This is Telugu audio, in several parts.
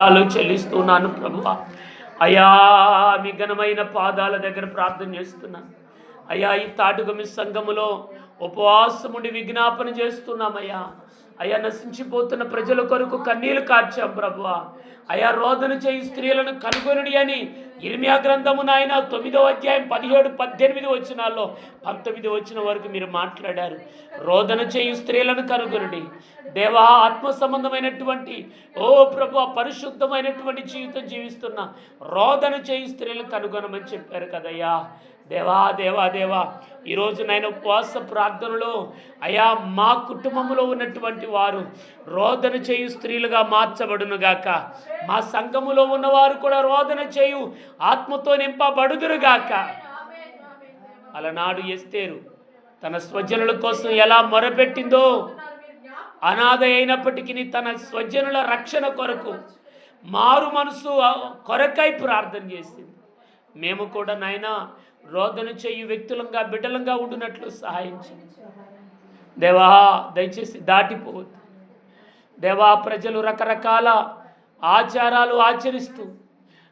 ఆలో చెల్లిస్తున్నాను ప్రభు అయా మీ ఘనమైన పాదాల దగ్గర ప్రార్థన చేస్తున్నాను అయ్యా ఈ తాటుక మీ సంఘములో ఉపవాసముండి విజ్ఞాపన చేస్తున్నామయ్యా. అయ్యా నశించిపోతున్న ప్రజల కొరకు కన్నీళ్ళు కార్చాం ప్రభు అయా రోదన చేయి స్త్రీలను కనుగొనుడి అని ఇర్మియా గ్రంథము నాయన తొమ్మిదో అధ్యాయం పదిహేడు పద్దెనిమిది వచ్చినాల్లో పంతొమ్మిది వచ్చిన వరకు మీరు మాట్లాడారు. రోదన చేయు స్త్రీలను కనుగొనుడి. దేవా ఆత్మ సంబంధమైనటువంటి ఓ ప్రభు పరిశుద్ధమైనటువంటి జీవితం జీవిస్తున్న రోదన చేయు స్త్రీలను కనుగొనమని చెప్పారు కదయ్యా. దేవా దేవా దేవా ఈరోజు నేను ఉపవాస ప్రార్థనలో అయా మా కుటుంబంలో ఉన్నటువంటి వారు రోదన చేయు స్త్రీలుగా మార్చబడును గాక. మా సంఘములో ఉన్నవారు కూడా రోదన చేయు ఆత్మతో నింపబడుదురుగాక అలనాడు ఎస్తేరు తన స్వజనుల కోసం ఎలా మొరపెట్టిందో అనాథ అయినప్పటికీ తన స్వజనుల రక్షణ కొరకు మారు మనసు కొరకై ప్రార్థన చేసింది. మేము కూడా నాయన రోదన చేయు వ్యక్తులంగా బిడ్డలంగా ఉండునట్లు సహాయం దేవా దయచేసి దాటిపోవద్దు. దేవా ప్రజలు రకరకాల ఆచారాలు ఆచరిస్తూ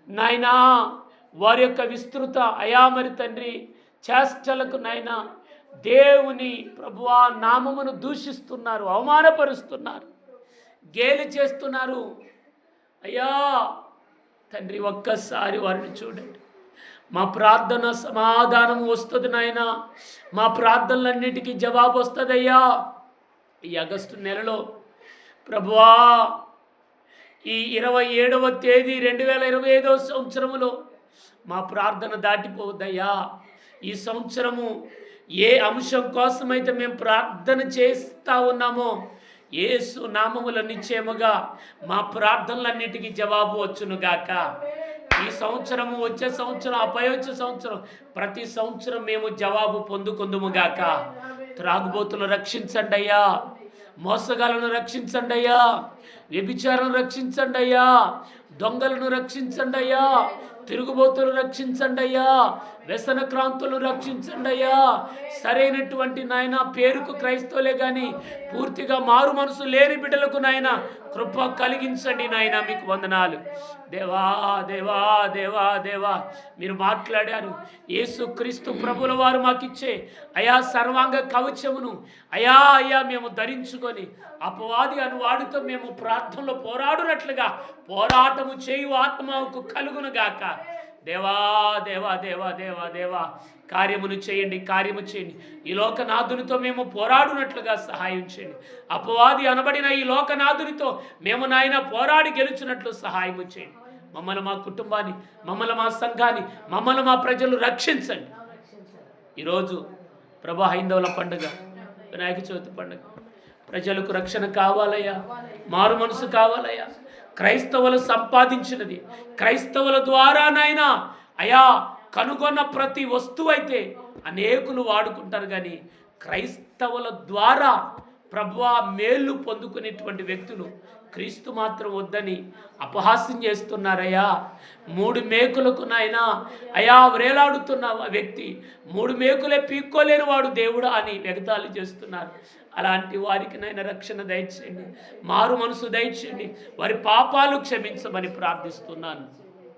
నాయనా వారి యొక్క విస్తృత అయామరి తండ్రి చేష్టలకు నాయన దేవుని ప్రభువా నామమును దూషిస్తున్నారు అవమానపరుస్తున్నారు గేలి చేస్తున్నారు. అయ్యా తండ్రి ఒక్కసారి వారిని చూడండి. మా ప్రార్థన సమాధానం వస్తుంది నాయన. మా ప్రార్థనలన్నిటికీ జవాబు వస్తుందయ్యా. ఈ ఆగస్టు నెలలో ప్రభువా ఈ ఇరవై ఏడవ తేదీ రెండు వేల ఇరవై ఐదవ సంవత్సరములో మా ప్రార్థన దాటిపోవద్దయ్యా. ఈ సంవత్సరము ఏ అంశం కోసమైతే మేము ప్రార్థన చేస్తూ ఉన్నామో ఏసు నామముల నిశ్చయముగా మా ప్రార్థనలన్నిటికీ జవాబు వచ్చునుగాక. ఈ సంవత్సరము వచ్చే సంవత్సరం అపై వచ్చే సంవత్సరం ప్రతి సంవత్సరం మేము జవాబు పొందుకుందుముగాక త్రాగుబోతులు రక్షించండి అయ్యా. మోసగాలను రక్షించండి అయ్యా. వ్యభిచారం రక్షించండి అయ్యా. దొంగలను రక్షించండి అయ్యా. తిరుగుబోతులు రక్షించండి అయ్యా. వ్యసన క్రాంతులు రక్షించండి అయ్యా. సరైనటువంటి నాయన పేరుకు క్రైస్తవులే కానీ పూర్తిగా మారు మనసు లేని బిడ్డలకు నాయన కృప కలిగించండి నాయన మీకు వందనాలు. దేవా దేవా దేవా దేవా మీరు మాట్లాడారు. యేసు క్రీస్తు ప్రభుల వారు మాకిచ్చే అయా సర్వాంగ కవచమును అయా అయ్యా మేము ధరించుకొని అపవాది అని వాడితో మేము ప్రార్థనలో పోరాడునట్లుగా పోరాటము చేయు ఆత్మకు కలుగునుగాక. దేవా దేవా దేవా దేవా దేవా కార్యమును చేయండి కార్యము చేయండి. ఈ లోకనాథునితో మేము పోరాడునట్లుగా సహాయం చేయండి. అపవాది అనబడిన ఈ లోకనాథునితో మేము నాయన పోరాడి గెలుచున్నట్లు సహాయము చేయండి. మమ్మల్ని మా కుటుంబాన్ని మమ్మల్ని మా సంఘాన్ని మమ్మల్ని మా ప్రజలు రక్షించండి. ఈరోజు ప్రభా హైందవుల పండుగ వినాయక చవితి పండుగ. ప్రజలకు రక్షణ కావాలయ్యా మారు మనసు కావాలయ్యా. క్రైస్తవులు సంపాదించినది. క్రైస్తవుల ద్వారానైనా అయా కనుగొన్న ప్రతి వస్తువు అయితే అనేకులు వాడుకుంటారు కానీ క్రైస్తవుల ద్వారా ప్రభువా మేలు పొందుకునేటువంటి వ్యక్తులు క్రీస్తు మాత్రం వద్దని అపహాస్యం చేస్తున్నారయ్యా. మూడు మేకులకు నాయన అయా వ్రేలాడుతున్న వ్యక్తి మూడు మేకులే పీక్కోలేని వాడు దేవుడా అని వెగతాలు చేస్తున్నారు. అలాంటి వారికి నైనా రక్షణ దయచేయండి. మారు మనసు దయచేయండి. వారి పాపాలు క్షమించమని ప్రార్థిస్తున్నాను.